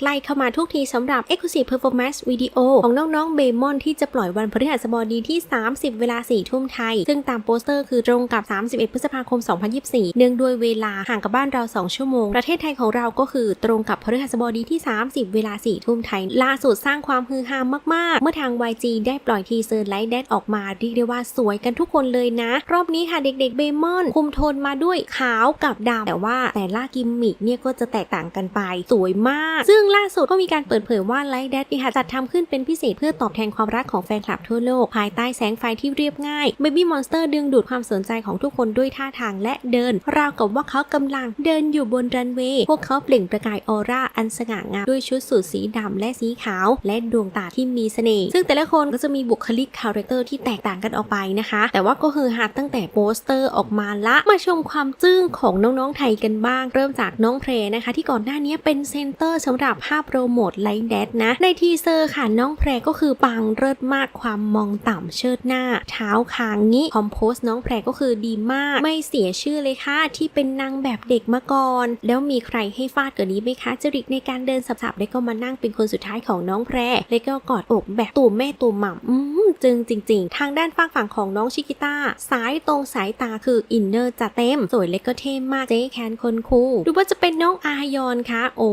ใกล้เข้ามาทุกทีสำหรับ Exclusive Performance Video ของน้องๆเบมอนที่จะปล่อยวันพฤหัสบดีที่ 30 เวลา 4 ทุ่มไทย ซึ่งตามโปสเตอร์คือตรงกับ 31 พฤษภาคม 2024 เนื่องด้วยเวลาห่างกับบ้านเรา 2 ชั่วโมง ประเทศไทยของเราก็คือตรงกับพฤหัสบดีที่ 30 เวลา 4 ทุ่มไทย ล่าสุดสร้างความฮือฮามากๆ เมื่อทาง YG ได้ปล่อยทีเซอร์ไลท์แดดออกมาเรียกได้ว่าสวยกันทุกคนเลยนะ รอบนี้ค่ะเด็กๆเบมอนคุมโทนมาด้วยขาวกับดำแต่ว่าแต่ละกิมมิกเนี่ยก็จะแตกต่างกันไปสวยมากซึ่งล่าสุดก็มีการเปิดเผยว่าไลท์แดดนี่ค่ะจัดทำขึ้นเป็นพิเศษเพื่อตอบแทนความรักของแฟนคลับทั่วโลก ภายใต้แสงไฟที่เรียบง่าย Baby Monster ดึงดูดความสนใจของทุกคนด้วยท่าทางและเดิน ราวกับว่าเขากำลังเดินอยู่บนรันเวย์พวกเขาเปล่งประกายออร่าอันสง่างามด้วยชุดสูทสีดำและสีขาว และดวงตาที่มีเสน่ห์ซึ่งแต่ละคนก็จะมีบุคลิกคาแรคเตอร์ที่แตกต่างกันออกไปนะคะ แต่ว่าก็คือฮาตั้งแต่โปสเตอร์ออกมาละมาชมความจึ้งของน้องๆไทยกันบ้าง เริ่มจากน้องเพลนะคะ ที่ก่อนหน้านี้เป็นเซนเตอร์สำหรับภาพโปรโมทไลท์แดดนะ ในทีเซอร์ค่ะน้องแพรก็คือปังเลิศมากความมองต่ำเชิดหน้า เท้าคางงี้คอมโพสน้องแพรก็คือดีมาก ไม่เสียชื่อเลยค่ะ ที่เป็นนางแบบเด็กมาก่อน แล้วมีใครให้ฟาดกว่านี้ไหมคะจริตในการเดินสับๆแล้วก็มานั่งเป็นคนสุดท้ายของน้องแพรแล้วก็กอดอกแบบตัวแม่ตัวหม่ำอืม จึงจริง ๆ ทางด้านฝากฝั่งของน้องชิกิต้าสายตรงสายตาคืออินเนอร์จัดเต็ม สวยเล็กก็เท่มากเจ๊แคนคนคูดูว่าจะเป็นน้องอายอนคะโอ้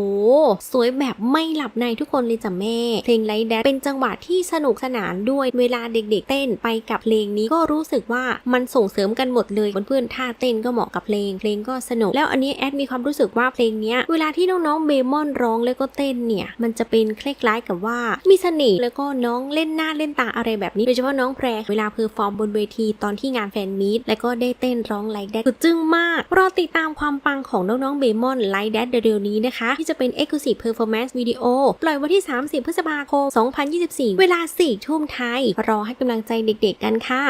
สวยแบบไม่หลับในทุกคนเลยจ้ะแม่ เพลงไลท์แดนเป็นจังหวะที่สนุกสนานด้วยเวลาเด็ก ๆ เต้นไปกับเพลงนี้ก็รู้สึกว่ามันส่งเสริมกันหมดเลยเพื่อนๆท่าเต้นก็เหมาะกับเพลงเพลงก็สนุกแล้วอันนี้แอดมีความรู้สึกว่าเพลงนี้เวลาที่น้องๆเบมอนร้องแล้วก็เต้นเนี่ยมันจะเป็นคล้ายๆกับว่ามีเสน่ห์แล้วก็น้องเล่นหน้าเล่นตาอะไรแบบนี้โดยเฉพาะน้องแพรเวลาเพอร์ฟอร์มบนเวทีตอนที่งานแฟนมีตและก็ได้เต้นร้องไลท์แดนคือจึ้งมาก รอติดตามความปังของน้องๆเบมอนไลท์แดดเร็วๆนี้นะคะ ที่จะเป็น Exclusive Performance Video ปล่อยวันที่ 30 พฤษภาคม 2024 เวลา 4 ทุ่มไทย รอให้กำลังใจเด็กๆกันค่ะ